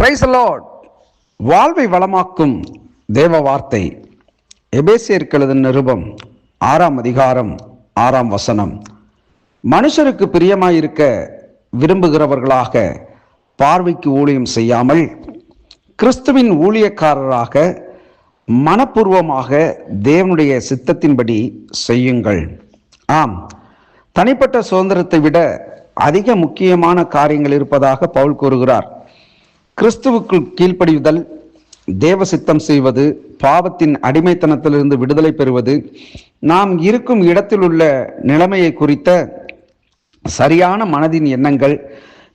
Price Lord வாழ்வை வளமாக்கும் தேவ வார்த்தை. எபேசியர்களது நிருபம் ஆறாம் அதிகாரம் ஆறாம் வசனம். மனுஷருக்கு பிரியமாயிருக்க விரும்புகிறவர்களாக பார்வைக்கு ஊழியம் செய்யாமல் கிறிஸ்துவின் ஊழியக்காரராக மனப்பூர்வமாக தேவனுடைய சித்தத்தின்படி செய்யுங்கள். ஆம் தனிப்பட்ட சுதந்திரத்தை விட அதிக முக்கியமான காரியங்கள் இருப்பதாக பவுல் கூறுகிறார். கிறிஸ்துவுக்குள் கீழ்ப்படிவுதல் தேவ சித்தம் செய்வது பாவத்தின் அடிமைத்தனத்திலிருந்து விடுதலை பெறுவது நாம் இருக்கும் இடத்தில் உள்ள நிலைமையை குறித்த சரியான மனதின் எண்ணங்கள்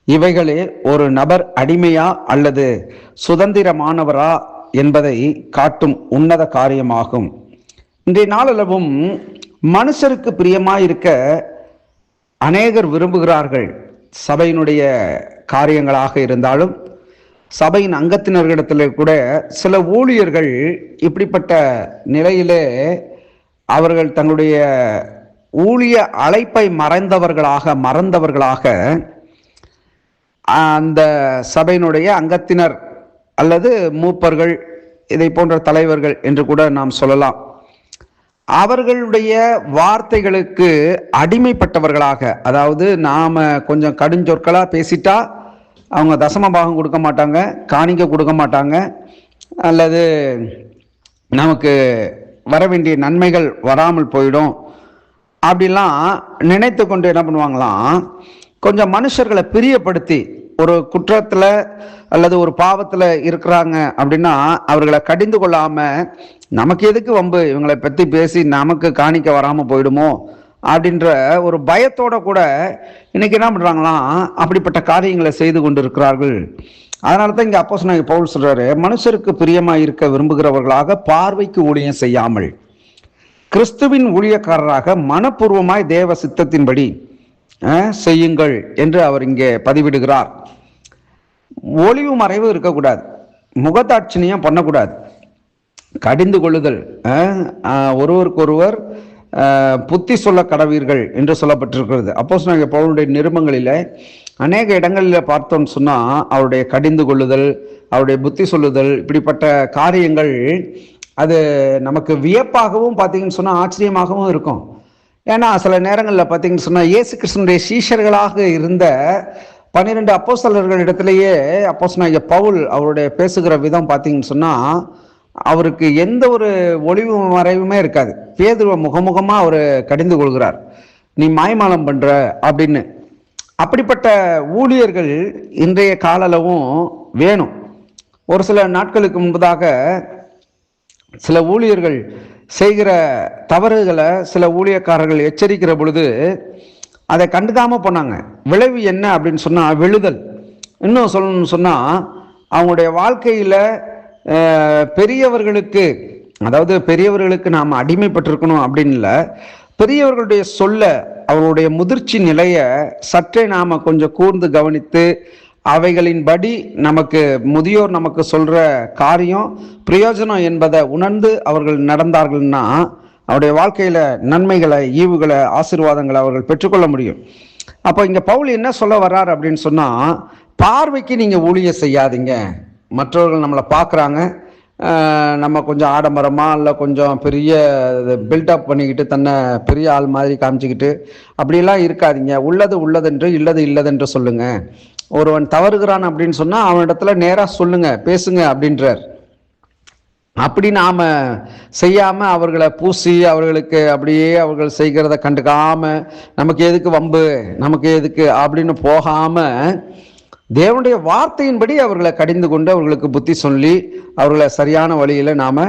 இவைகளே ஒரு நபர் அடிமையா அல்லது சுதந்திரமானவரா என்பதை காட்டும் உன்னத காரியமாகும். இன்றைய நாளளவும் மனுஷருக்கு பிரியமாயிருக்க அநேகர் விரும்புகிறார்கள் சபையினுடைய காரியங்களாக இருந்தாலும் சபையின் அங்கத்தினர்களிடத்தில் கூட சில ஊழியர்கள் இப்படிப்பட்ட நிலையிலே அவர்கள் தங்களுடைய ஊழிய அழைப்பை மறைந்தவர்களாக மறந்தவர்களாக அந்த சபையினுடைய அங்கத்தினர் அல்லது மூப்பர்கள் இதை போன்ற தலைவர்கள் என்று கூட நாம் சொல்லலாம். அவர்களுடைய வார்த்தைகளுக்கு அடிமைப்பட்டவர்களாக அதாவது நாம கொஞ்சம் கடுஞ்சொற்களா பேசிட்டா அவங்க தசம பாகம் கொடுக்க மாட்டாங்க காணிக்க கொடுக்க மாட்டாங்க அல்லது நமக்கு வர வேண்டிய நன்மைகள் வராமல் போயிடும். அப்படிலாம் நினைத்து கொண்டு என்ன பண்ணுவாங்களாம் கொஞ்சம் மனுஷர்களை பிரியப்படுத்தி ஒரு குற்றத்தில் அல்லது ஒரு பாவத்தில் இருக்கிறாங்க அப்படின்னா அவர்களை கடிந்து கொள்ளாமல் நமக்கு எதுக்கு வம்பு? இவங்களை பற்றி பேசி நமக்கு காணிக்க வராமல் போயிடுமோ? அப்படின்ற ஒரு பயத்தோட கூட இன்னைக்கு என்ன பண்ணுறாங்களாம் அப்படிப்பட்ட காரியங்களை செய்து கொண்டு இருக்கிறார்கள் அதனால தான் இங்கே அப்போ நான் பவுல் சொல்கிறாரு மனுஷருக்கு பிரியமாக இருக்க விரும்புகிறவர்களாக பார்வைக்கு ஊழியம் செய்யாமல் கிறிஸ்துவின் ஊழியக்காரராக மனப்பூர்வமாய் தேவ சித்தத்தின்படி செய்யுங்கள் என்று அவர் இங்கே பதிவிடுகிறார். ஒளிவு மறைவு இருக்கக்கூடாது. முகதாட்சணியம் பண்ணக்கூடாது. கடிந்து கொள்ளுதல் ஒருவருக்கொருவர் புத்தி சொல்ல கடவீர்கள் என்று சொல்லப்பட்டிருக்கிறது. அப்போஸ் நாங்கள் பவுலுடைய நிருபங்களில் அநேக இடங்களில் பார்த்தோம்னு சொன்னால் அவருடைய கடிந்து கொள்ளுதல் அவருடைய புத்தி சொல்லுதல் இப்படிப்பட்ட காரியங்கள் அது நமக்கு வியப்பாகவும் பார்த்தீங்கன்னு சொன்னால் ஆச்சரியமாகவும் இருக்கும். ஏன்னா சில நேரங்களில் பார்த்தீங்கன்னு சொன்னால் இயேசு கிருஷ்ணனுடைய சீஷர்களாக இருந்த பன்னிரெண்டு அப்போஸ்தலர்கள் அப்போஸ் நாங்கள் பவுல் அவருடைய பேசுகிற விதம் பார்த்தீங்கன்னு சொன்னால் அவருக்கு எந்த ஒரு ஒளிவு மறைவுமே இருக்காது. பேதுருவை முகமுகமாக அவர் கடிந்து கொள்கிறார். நீ மாய்மாலம் பண்ணுற அப்படின்னு. அப்படிப்பட்ட ஊழியர்கள் இன்றைய காலளவும் வேணும். ஒரு சில நாட்களுக்கு முன்பதாக சில ஊழியர்கள் செய்கிற தவறுகளை சில ஊழியக்காரர்கள் எச்சரிக்கிற பொழுது அதை கண்டுதாமல் போனாங்க. விளைவு என்ன அப்படின்னு சொன்னால் விழுதல். இன்னும் சொல்லணும்னு சொன்னால் அவங்களுடைய வாழ்க்கையில் பெரியவர்களுக்கு அதாவது பெரியவர்களுக்கு நாம் அடிமைப்பட்டிருக்கணும் அப்படின்னு இல்லை பெரியவர்களுடைய சொல்ல அவருடைய முதிர்ச்சி நிலையை சற்றே நாம் கொஞ்சம் கூர்ந்து கவனித்து அவைகளின்படி நமக்கு முதியோர் நமக்கு சொல்கிற காரியம் பிரயோஜனம் என்பதை உணர்ந்து அவர்கள் நடந்தார்கள்னா அவருடைய வாழ்க்கையில் நன்மைகளை ஈவுகளை ஆசீர்வாதங்களை அவர்கள் பெற்றுக்கொள்ள முடியும். அப்போ இங்கே பவுல் என்ன சொல்ல வர்றார் அப்படின்னு சொன்னால் பார்வைக்கு நீங்கள் ஊழியம் செய்யாதீங்க. மற்றவர்கள் நம்மளை பார்க்குறாங்க. நம்ம கொஞ்சம் ஆடம்பரமாக இல்லை கொஞ்சம் பெரிய பில்டப் பண்ணிக்கிட்டு தன்னை பெரிய ஆள் மாதிரி காமிச்சிக்கிட்டு அப்படியெல்லாம் இருக்காதீங்க. உள்ளது உள்ளதென்று இல்லது இல்லதென்று சொல்லுங்கள் ஒருவன் தவறுகிறான் அப்படின்னு சொன்னால் அவனிடத்துல நேராக சொல்லுங்கள் பேசுங்க அப்படின்றார். அப்படி நாம் செய்யாமல் அவர்களை பூசி அவர்களுக்கு அப்படியே அவர்கள் செய்கிறத கண்டுக்காமல் நமக்கு எதுக்கு வம்பு நமக்கு எதுக்கு அப்படின்னு போகாமல் தேவனுடைய வார்த்தையின்படி அவர்களை கடிந்து கொண்டு அவர்களுக்கு புத்தி சொல்லி அவர்களை சரியான வழியில் நாம்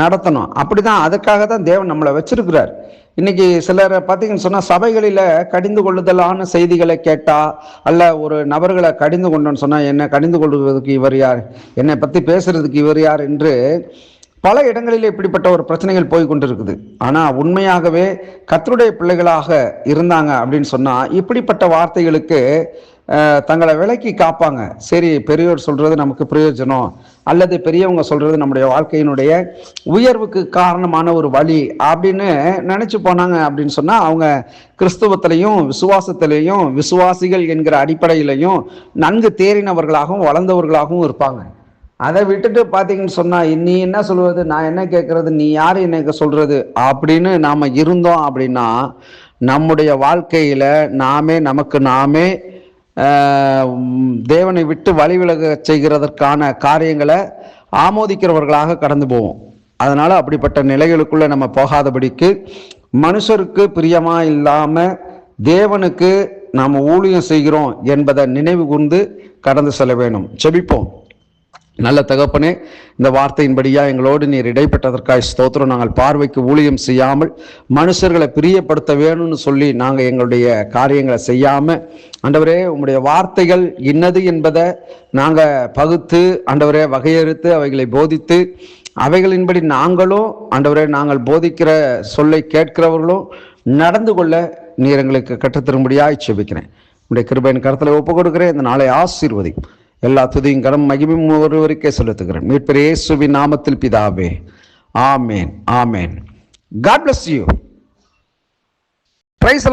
நடத்தணும். அப்படிதான் அதுக்காக தான் தேவன் நம்மளை வச்சிருக்கிறார். இன்னைக்கு சிலரை பார்த்தீங்கன்னு சொன்னால் சபைகளில் கடிந்து கொள்ளுதலான செய்திகளை கேட்டா அல்ல ஒரு நபர்களை கடிந்து கொண்டோன்னு சொன்னால் என்ன கடிந்து கொள்வதற்கு இவர் யார்? என்னை பற்றி பேசுறதுக்கு இவர் யார்? என்று பல இடங்களில் இப்படிப்பட்ட ஒரு பிரச்சனைகள் போய் கொண்டிருக்குது. ஆனால் உண்மையாகவே கத்தருடைய பிள்ளைகளாக இருந்தாங்க அப்படின்னு சொன்னால் இப்படிப்பட்ட வார்த்தைகளுக்கு தங்களை விலக்கி காப்பாங்க. சரி பெரியோர் சொல்றது நமக்கு பிரயோஜனம். அல்லது பெரியவங்க சொல்றது நம்முடைய வாழ்க்கையினுடைய உயர்வுக்கு காரணமான ஒரு வழி அப்படின்னு நினைச்சு போனாங்க அப்படின்னு சொன்னா அவங்க கிறிஸ்துவத்திலையும் விசுவாசத்திலையும் விசுவாசிகள் என்கிற அடிப்படையிலையும் நன்கு தேறினவர்களாகவும் வளர்ந்தவர்களாகவும் இருப்பாங்க. அதை விட்டுட்டு பார்த்தீங்கன்னு சொன்னா நீ என்ன சொல்வது? நான் என்ன கேட்கறது நீ யார் எனக்கு சொல்றது? அப்படின்னு நாம இருந்தோம் அப்படின்னா நம்முடைய வாழ்க்கையில நாமே நமக்கு நாமே தேவனை விட்டு வழிவிலக செய்கிறதற்கான காரியங்களை ஆமோதிக்கிறவர்களாக கடந்து போவோம். அதனால் அப்படிப்பட்ட நிலைகளுக்குள்ளே நம்ம போகாதபடிக்கு மனுஷருக்கு பிரியமாக இல்லாமல் தேவனுக்கு நாம் ஊழியம் செய்கிறோம் என்பதை நினைவு கூர்ந்து கடந்து செல்ல வேணும். செபிப்போம் நல்ல தகப்பனே இந்த வார்த்தையின்படியா எங்களோடு நீர் இடைப்பட்டதற்காக ஸ்தோத்திரம். நாங்கள் பார்வைக்கு ஊழியம் செய்யாமல் மனுஷர்களை பிரியப்படுத்த வேணும்னு சொல்லி நாங்கள் எங்களுடைய காரியங்களை செய்யாமல் ஆண்டவரே உங்களுடைய வார்த்தைகள் இன்னது என்பதை நாங்கள் பகுத்து ஆண்டவரே வகையறுத்து அவைகளை போதித்து அவைகளின்படி நாங்களும் ஆண்டவரே நாங்கள் போதிக்கிற சொல்லை கேட்கிறவர்களும் நடந்து கொள்ள நீர் எங்களுக்கு கற்றுத்தரும்படியாக செபிக்கிறேன். உடைய கிருபையின் கருத்தில் ஒப்பு கொடுக்கிறேன் இந்த நாளை ஆசீர்வதி எல்லா துதியும் கனம் மகிமும் ஒருவருக்கே செலுத்துகிறேன். மீட்பர் இயேசுவின் நாமத்தில் பிதாவே. ஆமேன் ஆமேன். God bless you praise